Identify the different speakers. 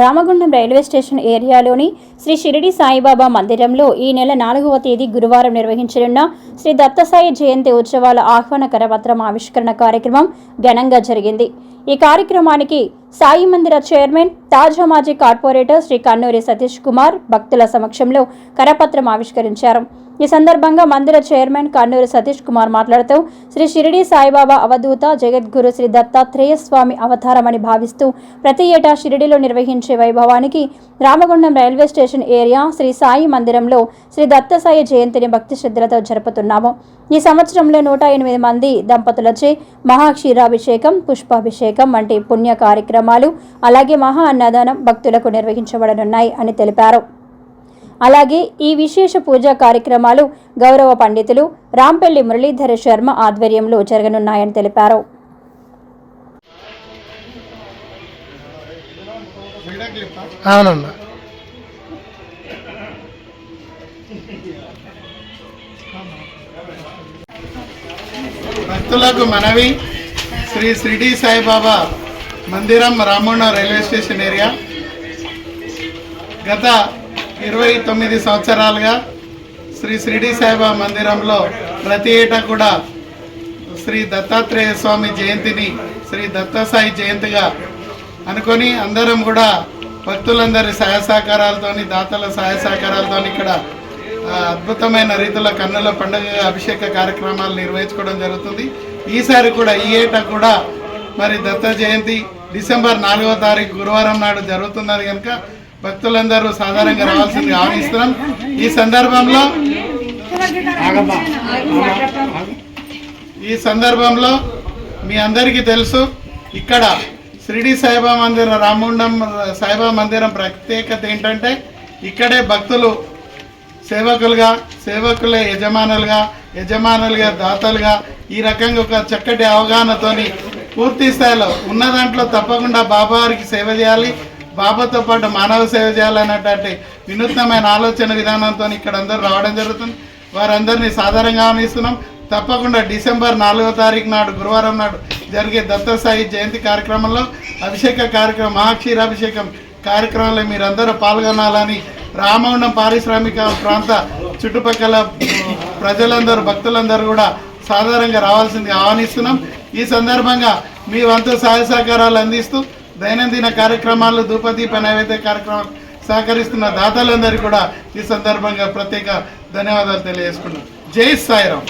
Speaker 1: Ramagundam railway station ఏరియాలోని శ్రీ షిరిడి సాయిబాబా మందిరంలో ఈ నెల నాలుగవ తేదీ గురువారం నిర్వహించనున్న శ్రీ దత్తసాయి జయంతి ఉత్సవాల ఆహ్వాన కరపత్రం ఆవిష్కరణ కార్యక్రమం ఘనంగా జరిగింది. ఈ కార్యక్రమానికి సాయి మందిర చైర్మన్ తాజా మాజీ కార్పొరేటర్ శ్రీ కన్నూరి సతీష్ కుమార్ భక్తుల సమక్షంలో కరపత్రం ఆవిష్కరించారు. ఈ సందర్భంగా మందిర చైర్మన్ కన్నూరి సతీష్ కుమార్ మాట్లాడుతూ శ్రీ షిరిడి సాయిబాబా అవధూత జగద్గురు శ్రీ దత్తాత్రేయ స్వామి అవతారమని భావిస్తూ ప్రతి ఏటా షిరిడిలో నిర్వహించే వైభవానికి Ramagundam railway station area Shri Sai మందిరంలో శ్రీ దత్తసాయి జయంతిని భక్తి శ్రద్ధలతో జరుపుతున్నాము. ఈ సంవత్సరంలో నూట ఎనిమిది మంది దంపతులచే మహాక్షీరాభిషేకం పుష్పాభిషేకం వంటి పుణ్య కార్యక్రమాలు అలాగే మహా అన్నదానం భక్తులకు నిర్వహించబడనున్నాయి అని తెలిపారు. అలాగే ఈ విశేష పూజా కార్యక్రమాలు గౌరవ పండితులు రాంపల్లి మురళీధర శర్మ ఆధ్వర్యంలో జరగనున్నాయని తెలిపారు.
Speaker 2: అవునన్నా.
Speaker 3: భక్తులకు మనవి శ్రీ షిరిడి సాయిబాబా మందిరం రామోణ రైల్వే స్టేషన్ ఏరియా. గత ఇరవై తొమ్మిది సంవత్సరాలుగా శ్రీ షిరిడి సాయిబాబా మందిరంలో ప్రతి ఏటా కూడా శ్రీ దత్తాత్రేయ స్వామి జయంతిని శ్రీ దత్తసాయి జయంతిగా అనుకొని అందరం కూడా భక్తులందరి సహాయ సహకారాలతోని దాతల సహాయ సహకారాలతోని ఇక్కడ అద్భుతమైన రీతిలో కన్నుల పండుగ అభిషేక కార్యక్రమాలు నిర్వహించుకోవడం జరుగుతుంది. ఈసారి కూడా ఈ ఏటా కూడా మరి దత్త జయంతి డిసెంబర్ నాలుగవ తారీఖు గురువారం నాడు జరుగుతున్నది కనుక భక్తులందరూ సాధారణంగా రావాల్సింది ఆహ్వానిస్తున్నాం. ఈ సందర్భంలో ఈ సందర్భంలో మీ అందరికీ తెలుసు ఇక్కడ షిరిడి సాయిబాబా మందిరం రామగుండం సాయిబాబా మందిరం ప్రత్యేకత ఏంటంటే ఇక్కడే భక్తులు సేవకులుగా సేవకులే యజమానులుగా యజమానులుగా దాతలుగా ఈ రకంగా ఒక చక్కటి అవగాహనతోని పూర్తి స్థాయిలో ఉన్న దాంట్లో తప్పకుండా బాబావారికి సేవ చేయాలి బాబాతో పాటు మానవ సేవ చేయాలన్నటువంటి వినూత్నమైన ఆలోచన విధానంతో ఇక్కడ అందరూ రావడం జరుగుతుంది. వారందరినీ సాధారణంగా ఆహ్వానిస్తున్నాం. తప్పకుండా డిసెంబర్ నాలుగో తారీఖు నాడు గురువారం నాడు జరిగే దత్తసాయి జయంతి కార్యక్రమంలో అభిషేక కార్యక్రమం మహాక్షీరాభిషేకం కార్యక్రమంలో మీరందరూ పాల్గొనాలని రామవనం పారిశ్రామిక ప్రాంత చుట్టుపక్కల ప్రజలందరూ భక్తులందరూ కూడా సాధారణంగా రావాల్సింది ఆహ్వానిస్తున్నాం. ఈ సందర్భంగా మీ వంతు సహాయ సహకారాలు అందిస్తూ దైనందిన కార్యక్రమాలు ధూపదీప నైవేద్య కార్యక్రమాలు సహకరిస్తున్న దాతలందరికీ కూడా ఈ సందర్భంగా ప్రత్యేక ధన్యవాదాలు తెలియజేసుకున్నాం జై సాయిరాం.